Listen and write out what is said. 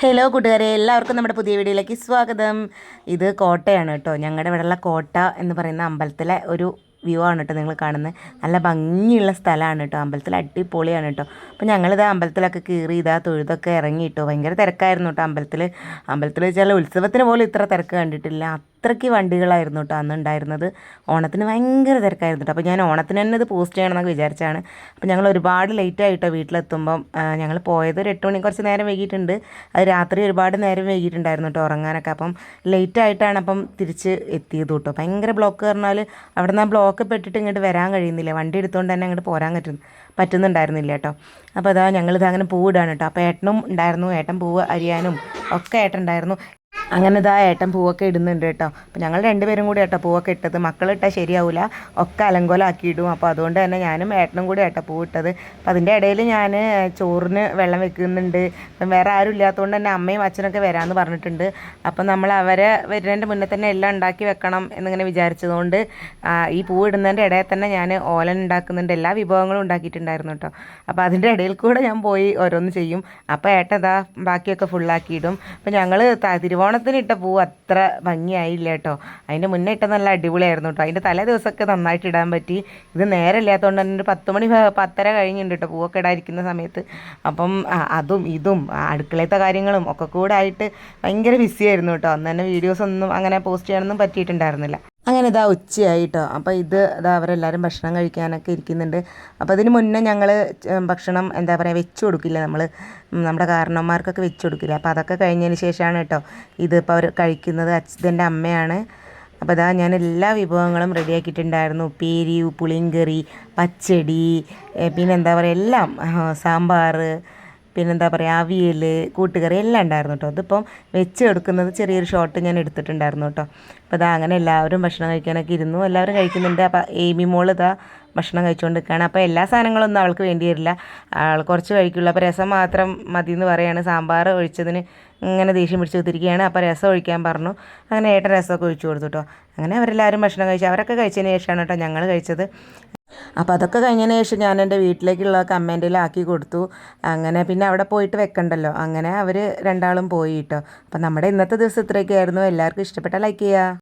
Hello കൂട്ടുകാരെ. എല്ലാവർക്കും നമ്മുടെ പുതിയ വീഡിയോയിലേക്ക് സ്വാഗതം. ഇത് കോട്ടയാണ് കേട്ടോ. ഞങ്ങളുടെ ഇവിടെയുള്ള കോട്ട എന്ന് പറയുന്ന അമ്പലത്തിലെ ഒരു വ്യൂ ആണ് കേട്ടോ നിങ്ങൾ കാണുന്നത് നല്ല ഭംഗിയുള്ള സ്ഥലമാണ് കേട്ടോ. അമ്പലത്തിൽ അടിപൊളിയാണ് കേട്ടോ. അപ്പോൾ ഞങ്ങളിത് അമ്പലത്തിലൊക്കെ കീറി ഇതാ തൊഴുതൊക്കെ ഇറങ്ങി കേട്ടോ. ഭയങ്കര തിരക്കായിരുന്നു കേട്ടോ അമ്പലത്തിൽ അമ്പലത്തിൽ വെച്ചാൽ ഉത്സവത്തിന് പോലും ഇത്ര തിരക്ക് കണ്ടിട്ടില്ല. അത്രയ്ക്ക് വണ്ടികളായിരുന്നു കേട്ടോ അന്ന് ഉണ്ടായിരുന്നത് ഓണത്തിന് ഭയങ്കര തിരക്കായിരുന്നു കേട്ടോ അപ്പോൾ ഞാൻ ഓണത്തിന് തന്നെ ഇത് പോസ്റ്റ് ചെയ്യണമെന്നൊക്കെ വിചാരിച്ചാണ്. അപ്പോൾ ഞങ്ങൾ ഒരുപാട് ലേറ്റ് ആയിട്ടോ വീട്ടിലെത്തുമ്പം. ഞങ്ങൾ പോയത് ഒരു എട്ട് മണി കുറച്ച് നേരം വൈകിയിട്ടുണ്ട്. അത് രാത്രി ഒരുപാട് നേരം വൈകിയിട്ടുണ്ടായിരുന്നു കേട്ടോ ഉറങ്ങാനൊക്കെ. അപ്പം ലേറ്റ് ആയിട്ടാണ് അപ്പം തിരിച്ച് എത്തിയത് കേട്ടോ ഭയങ്കര ബ്ലോക്ക് പറഞ്ഞാൽ അവിടെ നിന്ന് ആ ബ്ലോക്ക് പെട്ടിട്ട് ഇങ്ങോട്ട് വരാൻ കഴിയുന്നില്ല. വണ്ടി എടുത്തുകൊണ്ട് തന്നെ അങ്ങോട്ട് പോരാൻ പറ്റുന്നു പറ്റുന്നുണ്ടായിരുന്നില്ല കേട്ടോ അപ്പോൾ അതാ ഞങ്ങളിത് അങ്ങനെ പൂവിടാണ് കേട്ടോ അപ്പോൾ ഏട്ടനും ഉണ്ടായിരുന്നു. ഏട്ടൻ പൂവ് അരിയാനും ഒക്കെ ഏട്ടൻ ഉണ്ടായിരുന്നു. അങ്ങനെ ഇതാ ഏട്ടൻ പൂവൊക്കെ ഇടുന്നുണ്ട് കേട്ടോ. അപ്പോൾ ഞങ്ങൾ രണ്ടുപേരും കൂടി ഏട്ടാ പൂവൊക്കെ ഇട്ടത്. മക്കളിട്ടാൽ ശരിയാവില്ല ഒക്കെ അലങ്കോലാക്കി ഇടും അപ്പോൾ അതുകൊണ്ട് തന്നെ ഞാനും ഏട്ടനും കൂടി ഏട്ടാ പൂ ഇട്ടത്. അപ്പോൾ അതിന്റെ ഇടയിൽ ഞാൻ ചോറിന് വെള്ളം വെക്കുന്നുണ്ട്. അപ്പം വേറെ ആരും ഇല്ലാത്തതുകൊണ്ട് തന്നെ അമ്മയും അച്ഛനൊക്കെ വരാമെന്ന് പറഞ്ഞിട്ടുണ്ട്. അപ്പം നമ്മൾ അവരെ വരുന്നതിന്റെ മുന്നേ തന്നെ എല്ലാം ഉണ്ടാക്കി വെക്കണം എന്നിങ്ങനെ വിചാരിച്ചതുകൊണ്ട് ഈ പൂ ഇടുന്നതിന്റെ ഇടയിൽ തന്നെ ഞാൻ ഓലൻ ഉണ്ടാക്കുന്നുണ്ട്. എല്ലാ വിഭവങ്ങളും ഉണ്ടാക്കിയിട്ടുണ്ടായിരുന്നു കേട്ടോ. അപ്പോൾ അതിന്റെ ഇടയിൽ കൂടെ ഞാൻ പോയി ഓരോന്ന് ചെയ്യും. അപ്പോൾ ഏട്ടതാ ബാക്കിയൊക്കെ ഫുള്ളാക്കി ഇടും അപ്പോൾ ഞങ്ങൾ തിരുവോണത്തിന് ഇട്ട പൂ അത്ര ഭംഗിയായില്ല കേട്ടോ. അതിന്റെ മുന്നേ ഇട്ട നല്ല അടിപൊളിയായിരുന്നു കേട്ടോ. അതിന്റെ തലേ ദിവസമൊക്കെ നന്നായിട്ട് ഇടാൻ പറ്റി. ഇത് നേരെ ഇല്ലാത്തതുകൊണ്ട് തന്നെ ഒരു പത്ത് മണി പത്തര കഴിഞ്ഞിട്ടുണ്ട് കേട്ടോ പൂവൊക്കെ ഇടാതിരിക്കുന്ന സമയത്ത്. അപ്പം അതും ഇതും അടുക്കളത്തെ കാര്യങ്ങളും ഒക്കെ കൂടെ ആയിട്ട് ഭയങ്കര ബിസി ആയിരുന്നു കേട്ടോ. അന്ന് തന്നെ വീഡിയോസ് ഒന്നും അങ്ങനെ പോസ്റ്റ് ചെയ്യാനൊന്നും പറ്റിയിട്ടുണ്ടായിരുന്നില്ല. അങ്ങനെ ഇതാ ഉച്ചയായിട്ടോ. അപ്പോൾ ഇത് ഇതാ അവരെല്ലാവരും ഭക്ഷണം കഴിക്കാനൊക്കെ ഇരിക്കുന്നുണ്ട്. അപ്പോൾ അതിന് മുന്നേ ഞങ്ങൾ ഭക്ഷണം എന്താ പറയുക വെച്ച് കൊടുക്കില്ല നമ്മൾ നമ്മുടെ കാരണവന്മാർക്കൊക്കെ വെച്ച് കൊടുക്കില്ല. അപ്പോൾ അതൊക്കെ കഴിഞ്ഞതിന് ശേഷമാണ് കേട്ടോ. ഇതിപ്പോൾ അവർ കഴിക്കുന്നത് അച്ഛന്റെ അമ്മയാണ്. അപ്പോൾ ഇതാ ഞാൻ എല്ലാ വിഭവങ്ങളും റെഡിയാക്കിയിട്ടുണ്ടായിരുന്നു ഉപ്പേരി പുളിങ്കറി പച്ചടി പിന്നെന്താ പറയുക എല്ലാം. സാമ്പാർ പിന്നെന്താ പറയുക അവിയൽ കൂട്ടുകറി എല്ലാം ഉണ്ടായിരുന്നു കേട്ടോ. ഇതിപ്പം വെച്ച് എടുക്കുന്നത് ചെറിയൊരു ഷോട്ട് ഞാൻ എടുത്തിട്ടുണ്ടായിരുന്നു കേട്ടോ. അപ്പോൾ ഇതാ അങ്ങനെ എല്ലാവരും ഭക്ഷണം കഴിക്കാനൊക്കെ ഇരുന്നു. എല്ലാവരും കഴിക്കുന്നുണ്ട്. അപ്പോൾ എയ്മി മോൾ ഇതാ ഭക്ഷണം കഴിച്ചുകൊണ്ട് നിൽക്കുകയാണ് അപ്പോൾ എല്ലാ സാധനങ്ങളൊന്നും അവൾക്ക് വേണ്ടി വരില്ല. ആൾ കുറച്ച് കഴിക്കുള്ളൂ. അപ്പോൾ രസം മാത്രം മതി എന്ന് പറയുകയാണ് സാമ്പാർ ഒഴിച്ചതിന് ഇങ്ങനെ ദേഷ്യം പിടിച്ച് കുത്തിരിക്കുകയാണ്. അപ്പോൾ രസം ഒഴിക്കാൻ പറഞ്ഞു. അങ്ങനെ ഏട്ടൻ രസമൊക്കെ ഒഴിച്ചു കൊടുത്തു കേട്ടോ. അങ്ങനെ അവരെല്ലാവരും ഭക്ഷണം കഴിച്ചു. അവരൊക്കെ കഴിച്ചതിന് ശേഷമാണ് കേട്ടോ ഞങ്ങൾ കഴിച്ചത്. അപ്പോൾ അതൊക്കെ കഴിഞ്ഞതിന് ശേഷം ഞാൻ എന്റെ വീട്ടിലേക്കുള്ള കമ്മന്റിലാക്കി കൊടുത്തു. അങ്ങനെ പിന്നെ അവിടെ പോയിട്ട് വെക്കണ്ടല്ലോ. അങ്ങനെ അവർ രണ്ടാളും പോയി കേട്ടോ അപ്പോൾ നമ്മുടെ ഇന്നത്തെ ദിവസം ഇത്രയൊക്കെയായിരുന്നു. എല്ലാവർക്കും ഇഷ്ടപ്പെട്ട ലൈക്ക് ചെയ്യുക